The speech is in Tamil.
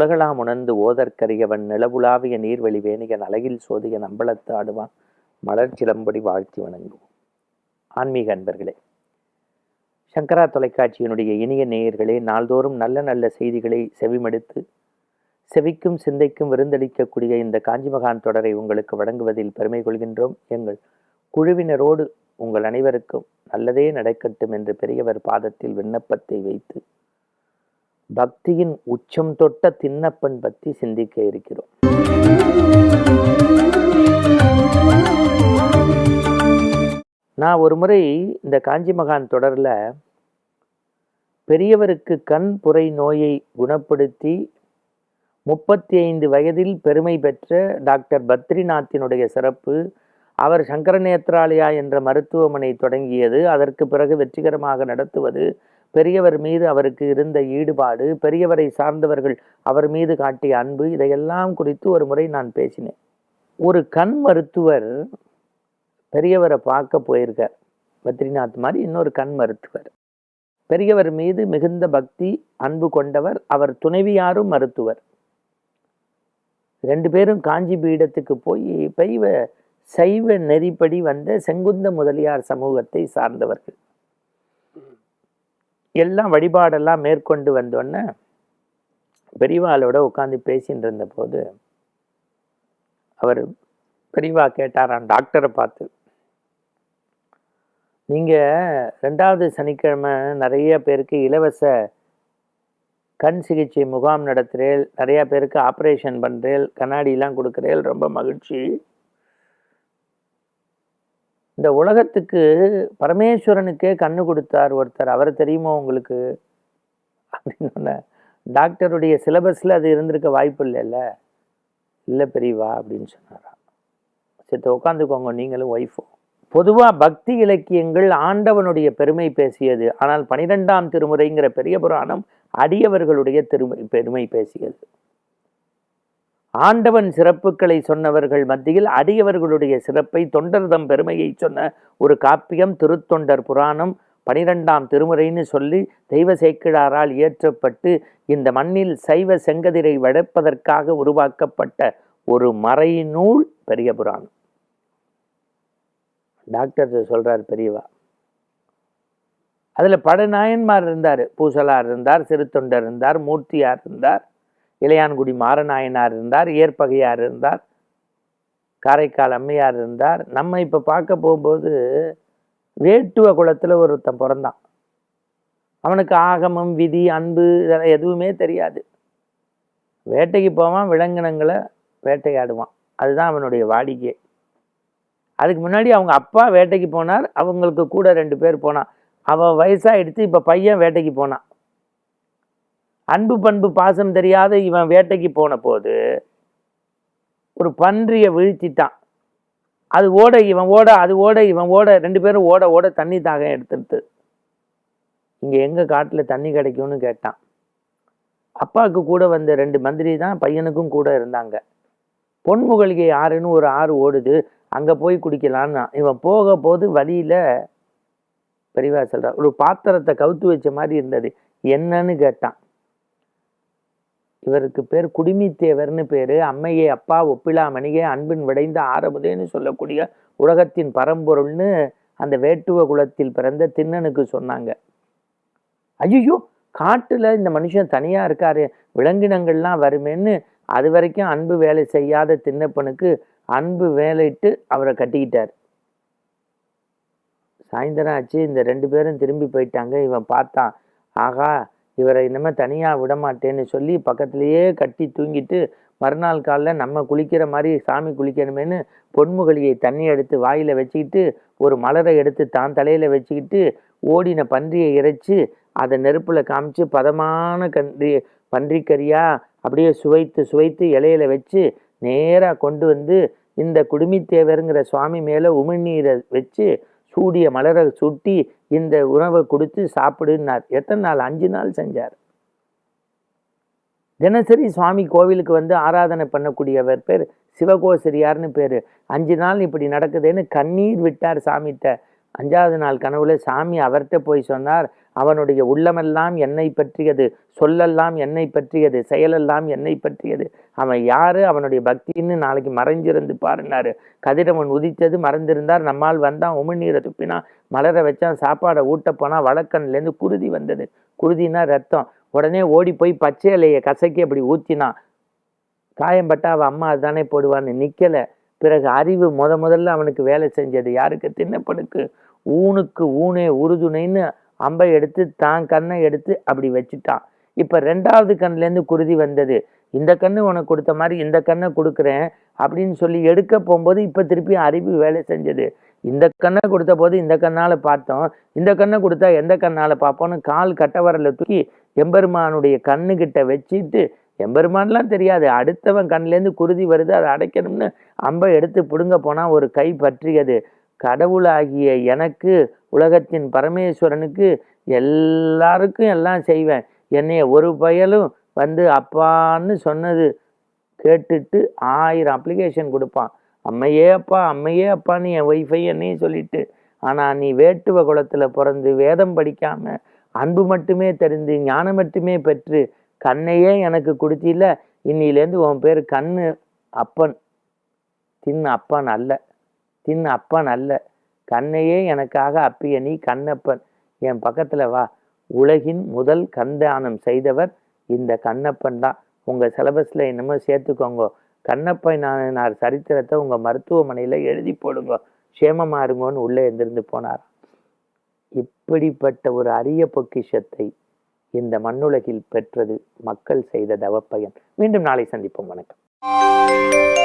உலகளாம் உணர்ந்து ஓதற்கரியவன் நிலவுலாவிய நீர்வழி வேணிகன் அழகில் சோதிய நம்பளத்து ஆடுவான் மலர் சிலம்படி வாழ்த்தி வணங்குவோம். ஆன்மீக அன்பர்களே சங்கரா தொலைக்காட்சியினுடைய இனிய நேயர்களே நாள்தோறும் நல்ல நல்ல செய்திகளை செவிமடுத்து செவிக்கும் சிந்தைக்கும் விருந்தளிக்கக்கூடிய இந்த காஞ்சிமகான் தொடரை உங்களுக்கு வழங்குவதில் பெருமை கொள்கின்றோம். எங்கள் குழுவினரோடு உங்கள் அனைவருக்கும் நல்லதே நடக்கட்டும் என்று பெரியவர் பாதத்தில் விண்ணப்பத்தை வைத்து பக்தியின் உச்சம் தொட்ட திண்ணப்பன் பற்றி சிந்திக்க இருக்கிறோம். நான் ஒரு முறை இந்த காஞ்சி மகான் தொடரில் பெரியவருக்கு கண் புரை நோயை குணப்படுத்தி முப்பத்தி ஐந்து வயதில் பெருமை பெற்ற டாக்டர் பத்ரிநாத்தினுடைய சிறப்பு அவர் சங்கரநேத்ராலயா என்ற மருத்துவமனை தொடங்கியது அதற்கு பிறகு வெற்றிகரமாக நடத்துவது பெரியவர் மீது அவருக்கு இருந்த ஈடுபாடு பெரியவரை சார்ந்தவர்கள் அவர் மீது காட்டிய அன்பு இதையெல்லாம் குறித்து ஒரு முறை நான் பேசினேன். ஒரு கண் மருத்துவர் பெரியவரை பார்க்க போயிருக்கார். பத்ரிநாத் மாதிரி இன்னொரு கண் மருத்துவர். பெரியவர் மீது மிகுந்த பக்தி அன்பு கொண்டவர் அவர் துணைவியாரும் மருத்துவர். ரெண்டு பேரும் காஞ்சி பீடத்துக்கு போய் பெய்வ சைவ நெறிப்படி வந்த செங்குந்த முதலியார் சமூகத்தை சார்ந்தவர்கள். எல்லாம் வழிபாடெல்லாம் மேற்கொண்டு வந்தோன்னே பெரியவாளோட உட்காந்து பேசின்னு இருந்த போது அவர் பெரியவா கேட்டாராம் டாக்டரை பார்த்து நீங்கள் ரெண்டாவது சனிக்கிழமை நிறைய பேருக்கு இலவச கண் சிகிச்சை முகாம் நடத்துகிறேன் நிறையா பேருக்கு ஆப்ரேஷன் பண்ணுறேன் கண்ணாடிலாம் கொடுக்குறேன் ரொம்ப மகிழ்ச்சி. இந்த உலகத்துக்கு பரமேஸ்வரனுக்கே கண்ணு கொடுத்தார் ஒருத்தர். அவர் தெரியுமோ உங்களுக்கு? அப்படின்னு டாக்டருடைய சிலபஸில் அது இருந்திருக்க வாய்ப்பு இல்லைல்ல இல்லை? பெரியவா? அப்படின்னு சொன்னாராம். சரி உட்காந்துக்கோங்க. நீங்களும் ஒய்ஃபும் பொதுவாக பக்தி இலக்கியங்கள் ஆண்டவனுடைய பெருமை பேசியது. ஆனால் பனிரெண்டாம் திருமுறைங்கிற பெரிய புராணம் அடியவர்களுடைய திருமை பெருமை பேசியது. ஆண்டவன் சிறப்புகளை சொன்னவர்கள் மத்தியில் அடியவர்களுடைய சிறப்பை தொண்டர்தம் பெருமையை சொன்ன ஒரு காப்பியம் திருத்தொண்டர் புராணம் பனிரெண்டாம் திருமுறைன்னு சொல்லி தெய்வ சேக்கிழாரால் இயற்றப்பட்டு இந்த மண்ணில் சைவ செங்கதிரை வளர்ப்பதற்காக உருவாக்கப்பட்ட ஒரு மறைநூல் பெரிய புராணம். டாக்டர் சொல்கிறார் பெரியவா. அதில் படநாயன்மார் இருந்தார். பூசலார் இருந்தார் சிறுத்தொண்டர் இருந்தார் மூர்த்தியார் இருந்தார். இளையான்குடி மாரநாயனார் இருந்தார் ஏற்பகையார் இருந்தார் காரைக்கால் அம்மையார் இருந்தார். நம்ம இப்போ பார்க்க போகும்போது வேட்டுவ குளத்தில் ஒருத்தன் பிறந்தான். அவனுக்கு ஆகமம் விதி அன்பு இதெல்லாம் எதுவுமே தெரியாது. வேட்டைக்கு போவான் விலங்கினங்களை வேட்டையாடுவான். அதுதான் அவனுடைய வாடிக்கை. அதுக்கு முன்னாடி அவங்க அப்பா வேட்டைக்கு போனார் அவங்களுக்கு கூட ரெண்டு பேர் போனான். அவன் வயசாகிடுத்து இப்போ பையன் வேட்டைக்கு போனான். அன்பு பண்பு பாசம் தெரியாத இவன் வேட்டைக்கு போன போது ஒரு பன்றியை வீழ்த்திட்டான். அது ஓட இவன் ஓட அது ஓட இவன் ஓட ரெண்டு பேரும் ஓட ஓட தண்ணி தாகம் எடுத்துடுத்து இங்கே எங்கே காட்டில் தண்ணி கிடைக்கும்னு கேட்டான். அப்பாவுக்கு கூட வந்த ரெண்டு மந்திரி தான் பையனுக்கும் கூட இருந்தாங்க. பொன்முகலிகை ஆறுன்னு ஒரு ஆறு ஓடுது அங்கே போய் குடிக்கலான்னு இவன் போக போது வழியில் பெரியவா சொல்கிறான் ஒரு பாத்திரத்தை கவுத்து வச்ச மாதிரி இருந்தது. என்னன்னு கேட்டான். இவருக்கு பேர் குடிமித்தேவர்னு பேர். அம்மையே அப்பா ஒப்பிலா மணிகை அன்பின் விடைந்த ஆரமுதேன்னு சொல்லக்கூடிய உலகத்தின் பரம்பொருள்னு அந்த வேட்டுவ குலத்தில் பிறந்த திண்ணனுக்கு சொன்னாங்க. ஐயோ காட்டில் இந்த மனுஷன் தனியாக இருக்காரு. விலங்கினங்கள்லாம் வருமேன்னு அது வரைக்கும் அன்பு வேலை செய்யாத திண்ணப்பனுக்கு அன்பு வேலையிட்டு அவரை கட்டிக்கிட்டார். சாயந்தரம் ஆச்சு. இந்த ரெண்டு பேரும் திரும்பி போயிட்டாங்க. இவன் பார்த்தான். ஆகா இவரை இனிமேல் தனியாக விட மாட்டேன்னு சொல்லி பக்கத்துலேயே கட்டி தூங்கிட்டு மறுநாள் காலில் நம்ம குளிக்கிற மாதிரி சாமி குளிக்கணுமேனு பொன்முகலியை தண்ணி எடுத்து வாயில் வச்சுக்கிட்டு ஒரு மலரை எடுத்து தான் தலையில் வச்சுக்கிட்டு ஓடின பன்றியை இறைச்சி அதை நெருப்பில் காமிச்சு பதமான கன்றி பன்றிக்கறியாக அப்படியே சுவைத்து சுவைத்து இலையில வச்சு நேராக கொண்டு வந்து இந்த குடுமித்தேவருங்கிற சுவாமி மேலே உமிழ்நீரை வச்சு சூடிய மலரை சுட்டி இந்த உணவை கொடுத்து சாப்பிடுன்னார். எத்தனை நாள்? அஞ்சு நாள் செஞ்சார். தினசரி சுவாமி கோவிலுக்கு வந்து ஆராதனை பண்ணக்கூடியவர் பேர் சிவகோசரியார்னு பேர். அஞ்சு நாள் இப்படி நடக்குதுன்னு கண்ணீர் விட்டார் சாமிகிட்ட. அஞ்சாவது நாள் கனவுல சாமி அவர்கிட்ட போய் சொன்னார் அவனுடைய உள்ளமெல்லாம் என்னை பற்றியது சொல்லெல்லாம் என்னை பற்றியது செயலெல்லாம் என்னை பற்றியது. அவன் யாரு? அவனுடைய பக்தின்னு நாளைக்கு மறைஞ்சிருந்து பாருனாரு கதிரவன் உதித்தது மறந்திருந்தார் நம்மால் வந்தான் உமிழ்நீரை துப்பினா மலர வச்சான் சாப்பாடை ஊட்ட போனா வழக்கன்லேருந்து குருதி வந்தது. குருதினா ரத்தம். உடனே ஓடி போய் பச்சை இலையை கசக்கி அப்படி ஊத்தினான் காயம்பட்டா அவன் அம்மா அதுதானே போடுவான்னு நிற்கலை பிறகு அறிவு முத முதல்ல அவனுக்கு வேலை செஞ்சது. யாருக்கு? தின்னப்பனுக்கு. ஊனுக்கு ஊனே உறுதுணைன்னு அம்பை எடுத்து தான் கண்ணை எடுத்து அப்படி வச்சுட்டான். இப்போ ரெண்டாவது கண்ணுலேருந்து குருதி வந்தது. இந்த கண்ணு உனக்கு கொடுத்த மாதிரி இந்த கண்ணை கொடுக்குறேன் அப்படின்னு சொல்லி எடுக்க போகும்போது இப்போ திருப்பி அறிவு வேலை செஞ்சது. இந்த கண்ணை கொடுத்த போது இந்த கண்ணால் பார்த்தோம். இந்த கண்ணை கொடுத்தா எந்த கண்ணால் பார்ப்போம்னு கால் கட்டவரல தூக்கி எம்பெருமானுடைய கண்ணுக்கிட்ட வச்சுட்டு எம்பெருமான்லாம் தெரியாது. அடுத்தவன் கண்லேருந்து குருதி வருது அதை அடைக்கணும்னு அம்பை எடுத்து பிடுங்க போனால் ஒரு கை பற்றியது கடவுளாகிய எனக்கு உலகத்தின் பரமேஸ்வரனுக்கு எல்லாருக்கும் எல்லாம் செய்வேன். என்னைய ஒரு பயலும் வந்து அப்பான்னு சொன்னது கேட்டுட்டு ஆயிரம் அப்ளிகேஷன் கொடுப்பான். அம்மையே அப்பா அம்மையே அப்பான்னு என் ஒய்ஃபை என்னையும் சொல்லிட்டு ஆனால் நீ வேட்டுவ குலத்தில் பிறந்து வேதம் படிக்காமல் அன்பு மட்டுமே தெரிந்து ஞானம் மட்டுமே பெற்று கண்ணையே எனக்கு கொடுத்தில இன்னிலேருந்து உன் பேர் கண்ணு அப்பன். தின் அப்பன் அல்ல. தின் அப்பன் அல்ல. கண்ணையே எனக்காக அப்பிய நீ கண்ணப்பன். என் பக்கத்தில் வா. உலகின் முதல் கந்தானம் செய்தவர் இந்த கண்ணப்பன் தான். உங்கள் சிலபஸில் என்னமோ சேர்த்துக்கோங்க. கண்ணப்பன் நான் சரித்திரத்தை உங்கள் மருத்துவமனையில் எழுதி போடுங்க. சேமமாக இருங்கோன்னு உள்ளே எந்திருந்து போனார் இப்படிப்பட்ட ஒரு அரிய பொக்கிஷத்தை இந்த மண்ணுலகில் பெற்றது மக்கள் செய்த தவப்பயன். மீண்டும் நாளை சந்திப்போம். வணக்கம்.